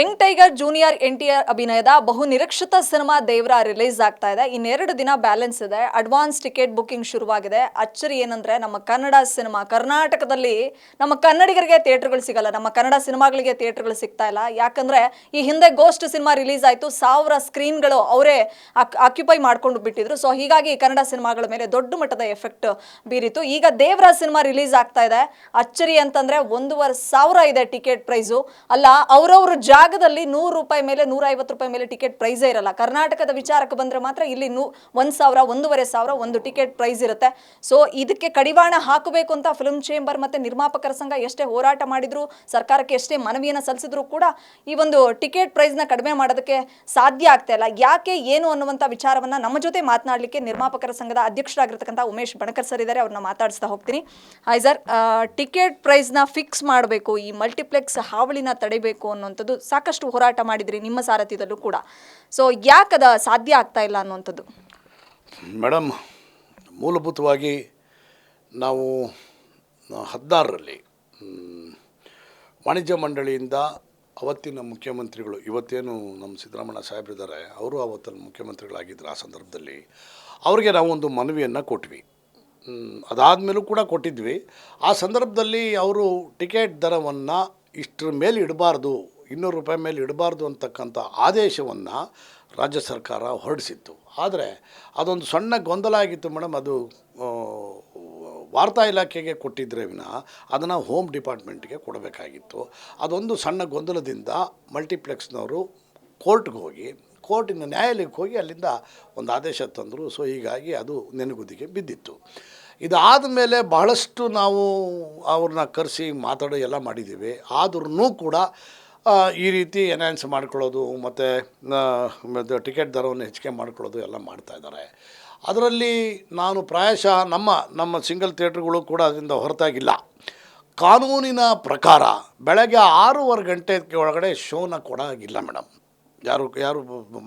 Young tiger junior N T R ಅಭಿನಯದ ಬಹು ನಿರೀಕ್ಷಿತ ಸಿನಿಮಾ ದೇವ್ರ ರಿಲೀಸ್ ಆಗ್ತಾ ಇದೆ. ಇನ್ನೆರಡು ದಿನ ಬ್ಯಾಲೆನ್ಸ್ ಇದೆ. ಅಡ್ವಾನ್ಸ್ ಟಿಕೆಟ್ ಬುಕ್ಕಿಂಗ್ ಶುರುವಾಗಿದೆ. ಅಚ್ಚರಿ ಏನಂದ್ರೆ ನಮ್ಮ ಕನ್ನಡ ಸಿನಿಮಾ, ಕರ್ನಾಟಕದಲ್ಲಿ ನಮ್ಮ ಕನ್ನಡಿಗರಿಗೆ ಥಿಯೇಟರ್ಗಳು ಸಿಗಲ್ಲ, ನಮ್ಮ ಕನ್ನಡ ಸಿನಿಮಾಗಳಿಗೆ ಥಿಯೇಟರ್ಗಳು ಸಿಗ್ತಾ ಇಲ್ಲ. ಯಾಕಂದ್ರೆ ಈ ಹಿಂದೆ ಗೋಸ್ಟ್ ಸಿನಿಮಾ ರಿಲೀಸ್ ಆಯ್ತು. ಸಾವಿರ ಸ್ಕ್ರೀನ್ಗಳು ಅವರೇ ಆಕ್ಯುಪೈ ಮಾಡ್ಕೊಂಡು ಬಿಟ್ಟಿದ್ರು. ಸೊ, ಹೀಗಾಗಿ ಕನ್ನಡ ಸಿನಿಮಾಗಳ ಮೇಲೆ ದೊಡ್ಡ ಮಟ್ಟದ ಎಫೆಕ್ಟ್ ಬೀರಿತು. ಈಗ ದೇವರ ಸಿನಿಮಾ ರಿಲೀಸ್ ಆಗ್ತಾ ಇದೆ. ಅಚ್ಚರಿ ಅಂತಂದ್ರೆ ಒಂದೂವರೆ ಸಾವಿರ ಇದೆ ಟಿಕೆಟ್ ಪ್ರೈಸು. ಅಲ್ಲ, ಅವ್ರವ್ರ ಜಾಗದಲ್ಲಿ ನೂರು ರೂಪಾಯಿ ಮೇಲೆ ನೂರ ಐವತ್ತು ರೂಪಾಯಿ ಮೇಲೆ ಟಿಕೆಟ್ ಪ್ರೈಸೇ ಇರಲ್ಲ. ಕರ್ನಾಟಕದ ವಿಚಾರಕ್ಕೆ ಬಂದ್ರೆ ಮಾತ್ರ ಇಲ್ಲಿ ನೂ, ಒಂದು ಸಾವಿರ, ಒಂದೂವರೆ ಸಾವಿರ ಒಂದು ಟಿಕೆಟ್ ಪ್ರೈಸ್ ಇರುತ್ತೆ. ಸೊ ಇದಕ್ಕೆ ಕಡಿವಾಣ ಹಾಕಬೇಕು ಅಂತ ಫಿಲ್ಮ್ ಚೇಂಬರ್ ಮತ್ತೆ ನಿರ್ಮಾಪಕರ ಸಂಘ ಎಷ್ಟೇ ಹೋರಾಟ ಮಾಡಿದ್ರು, ಸರ್ಕಾರಕ್ಕೆ ಎಷ್ಟೇ ಮನವಿಯನ್ನು ಸಲ್ಲಿಸಿದ್ರು ಕೂಡ ಈ ಒಂದು ಟಿಕೆಟ್ ಪ್ರೈಸ್ನ ಕಡಿಮೆ ಮಾಡೋದಕ್ಕೆ ಸಾಧ್ಯ ಆಗ್ತಾ ಇಲ್ಲ. ಯಾಕೆ, ಏನು ಅನ್ನುವಂಥ ವಿಚಾರವನ್ನ ನಮ್ಮ ಜೊತೆ ಮಾತನಾಡಲಿಕ್ಕೆ ನಿರ್ಮಾಪಕರ ಸಂಘದ ಅಧ್ಯಕ್ಷರಾಗಿರ್ತಕ್ಕಂಥ ಉಮೇಶ್ ಬಣಕರ್ ಸರ್ ಇದ್ದಾರೆ ಅವ್ರನ್ನ ಮಾತಾಡಿಸ್ತಾ ಹೋಗ್ತೀನಿ. ಹಾಯ್ ಸರ್ ಟಿಕೆಟ್ ಪ್ರೈಸ್ನ ಫಿಕ್ಸ್ ಮಾಡಬೇಕು, ಈ ಮಲ್ಟಿಪ್ಲೆಕ್ಸ್ ಹಾವಳಿನ ತಡಿಬೇಕು ಅನ್ನುವಂಥದ್ದು ಸಾಕಷ್ಟು ಹೋರಾಟ ಮಾಡಿದ್ರಿ ನಿಮ್ಮ ಸಾರಥ್ಯದಲ್ಲೂ ಕೂಡ. ಸೊ ಯಾಕದ ಸಾಧ್ಯ ಆಗ್ತಾ ಇಲ್ಲ ಅನ್ನುವಂಥದ್ದು? ಮೇಡಮ್, ಮೂಲಭೂತವಾಗಿ ನಾವು ಹದಿನಾರರಲ್ಲಿ ವಾಣಿಜ್ಯ ಮಂಡಳಿಯಿಂದ ಅವತ್ತಿನ ಮುಖ್ಯಮಂತ್ರಿಗಳು, ಇವತ್ತೇನು ನಮ್ಮ ಸಿದ್ದರಾಮಯ್ಯ ಸಾಹೇಬ್ರಿದ್ದಾರೆ ಅವರು ಅವತ್ತಿನ ಮುಖ್ಯಮಂತ್ರಿಗಳಾಗಿದ್ದರು ಆ ಸಂದರ್ಭದಲ್ಲಿ, ಅವರಿಗೆ ನಾವು ಒಂದು ಮನವಿಯನ್ನು ಕೊಟ್ವಿ. ಅದಾದಮೇಲೂ ಕೂಡ ಕೊಟ್ಟಿದ್ವಿ. ಆ ಸಂದರ್ಭದಲ್ಲಿ ಅವರು ಟಿಕೆಟ್ ದರವನ್ನು ಇಷ್ಟರ ಮೇಲೆ ಇಡಬಾರ್ದು ಇನ್ನೂರು ರೂಪಾಯಿ ಮೇಲೆ ಇಡಬಾರ್ದು ಅಂತಕ್ಕಂಥ ಆದೇಶವನ್ನು ರಾಜ್ಯ ಸರ್ಕಾರ ಹೊರಡಿಸಿತ್ತು. ಆದರೆ ಅದೊಂದು ಸಣ್ಣ ಗೊಂದಲ ಆಗಿತ್ತು ಮೇಡಮ್. ಅದು ವಾರ್ತಾ ಇಲಾಖೆಗೆ ಕೊಟ್ಟಿದ್ದರೆ ವಿನ ಅದನ್ನು ಹೋಮ್ ಡಿಪಾರ್ಟ್ಮೆಂಟ್ಗೆ ಕೊಡಬೇಕಾಗಿತ್ತು. ಅದೊಂದು ಸಣ್ಣ ಗೊಂದಲದಿಂದ ಮಲ್ಟಿಪ್ಲೆಕ್ಸ್ನವರು ಕೋರ್ಟ್ಗೆ ಹೋಗಿ, ಕೋರ್ಟಿನ ನ್ಯಾಯಾಲಯಕ್ಕೆ ಹೋಗಿ ಅಲ್ಲಿಂದ ಒಂದು ಆದೇಶ ತಂದರು. ಸೊ, ಹೀಗಾಗಿ ಅದು ನೆನಗುದಿಗೆ ಬಿದ್ದಿತ್ತು. ಇದಾದ ಮೇಲೆ ಬಹಳಷ್ಟು ನಾವು ಅವ್ರನ್ನ ಕರೆಸಿ ಮಾತಾಡೋ ಎಲ್ಲ ಮಾಡಿದ್ದೀವಿ. ಆದ್ರೂ ಕೂಡ ಈ ರೀತಿ ಎನ್ಹ್ಯಾನ್ಸ್ ಮಾಡ್ಕೊಳ್ಳೋದು, ಮತ್ತು ಟಿಕೆಟ್ ದರವನ್ನು ಹೆಚ್ಚಿಗೆ ಮಾಡ್ಕೊಳ್ಳೋದು ಎಲ್ಲ ಮಾಡ್ತಾ ಇದ್ದಾರೆ. ಅದರಲ್ಲಿ ನಾನು ಪ್ರಾಯಶಃ ನಮ್ಮ ನಮ್ಮ ಸಿಂಗಲ್ ಥಿಯೇಟ್ರ್ಗಳು ಕೂಡ ಅದರಿಂದ ಹೊರತಾಗಿಲ್ಲ. ಕಾನೂನಿನ ಪ್ರಕಾರ ಬೆಳಗ್ಗೆ ಆರೂವರೆ ಗಂಟೆ ಒಳಗಡೆ ಶೋನ ಕೊಡೋಗಿಲ್ಲ ಮೇಡಮ್ ಯಾರು ಯಾರು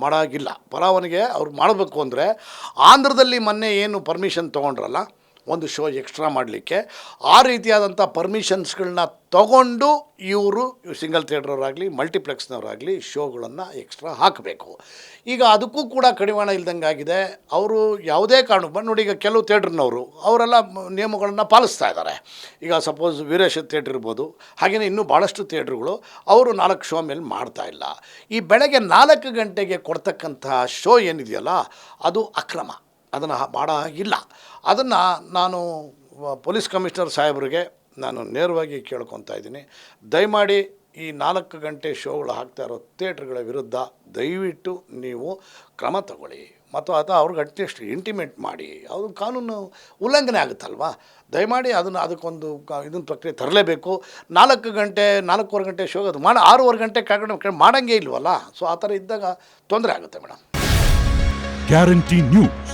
ಮಾಡೋಗಿಲ್ಲ. ಪರವಾನಿಗೆ ಅವ್ರು ಮಾಡಬೇಕು ಅಂದರೆ ಆಂಧ್ರದಲ್ಲಿ ಮೊನ್ನೆ ಏನು ಪರ್ಮಿಷನ್ ತೊಗೊಂಡ್ರಲ್ಲ ಒಂದು ಶೋ ಎಕ್ಸ್ಟ್ರಾ ಮಾಡಲಿಕ್ಕೆ, ಆ ರೀತಿಯಾದಂಥ ಪರ್ಮಿಷನ್ಸ್ಗಳನ್ನ ತಗೊಂಡು ಇವರು ಸಿಂಗಲ್ ಥಿಯೇಟ್ರವರಾಗಲಿ ಮಲ್ಟಿಪ್ಲೆಕ್ಸ್ನವರಾಗಲಿ ಶೋಗಳನ್ನು ಎಕ್ಸ್ಟ್ರಾ ಹಾಕಬೇಕು. ಈಗ ಅದಕ್ಕೂ ಕೂಡ ಕಡಿವಾಣ ಇಲ್ದಂಗೆ ಆಗಿದೆ ಅವರು ಯಾವುದೇ ಕಾರಣ ನೋಡಿ ಈಗ ಕೆಲವು ಥಿಯೇಟ್ರ್ನವರು ಅವರೆಲ್ಲ ನಿಯಮಗಳನ್ನು ಪಾಲಿಸ್ತಾ ಇದ್ದಾರೆ. ಈಗ ಸಪೋಸ್ ವೀರೇಶ ಥಿಯೇಟ್ರ್ ಇರ್ಬೋದು ಹಾಗೆಯೇ ಇನ್ನೂ ಭಾಳಷ್ಟು ಥಿಯೇಟ್ರುಗಳು ಅವರು ನಾಲ್ಕು ಶೋ ಮೇಲೆ ಮಾಡ್ತಾ ಇಲ್ಲ. ಈ ಬೆಳಗ್ಗೆ ನಾಲ್ಕು ಗಂಟೆಗೆ ಕೊಡ್ತಕ್ಕಂತಹ ಶೋ ಏನಿದೆಯಲ್ಲ, ಅದು ಅಕ್ರಮ. ಅದನ್ನು ಮಾಡೋ ಹಾಗಿಲ್ಲ ಅದನ್ನು ನಾನು ಪೊಲೀಸ್ ಕಮಿಷನರ್ ಸಾಹೇಬ್ರಿಗೆ ನಾನು ನೇರವಾಗಿ ಕೇಳ್ಕೊತಾ ಇದ್ದೀನಿ. ದಯಮಾಡಿ ಈ ನಾಲ್ಕು ಗಂಟೆ ಶೋಗಳು ಹಾಕ್ತಾ ಇರೋ ಥಿಯೇಟ್ರ್ಗಳ ವಿರುದ್ಧ ದಯವಿಟ್ಟು ನೀವು ಕ್ರಮ ತಗೊಳ್ಳಿ. ಮತ್ತು ಅದು ಅವ್ರಿಗೆ ಅಟ್ಲೀಸ್ಟ್ ಇಂಟಿಮೇಟ್ ಮಾಡಿ. ಅದು ಕಾನೂನು ಉಲ್ಲಂಘನೆ ಆಗುತ್ತಲ್ವಾ? ದಯಮಾಡಿ ಅದನ್ನು ಅದಕ್ಕೊಂದು ಇದನ್ನ ಪ್ರಕ್ರಿಯೆ ತರಲೇಬೇಕು. ನಾಲ್ಕು ಗಂಟೆ, ನಾಲ್ಕೂವರೆ ಗಂಟೆ ಶೋ ಅದು ಮಾಡಿ ಆರೂವರೆ ಗಂಟೆ ಕೆಳಗಡೆ ಮಾಡೋಂಗೇ ಇಲ್ವಲ್ಲ? ಸೊ ಆ ಥರ ಇದ್ದಾಗ ತೊಂದರೆ ಆಗುತ್ತೆ ಮೇಡಮ್. Guarantee news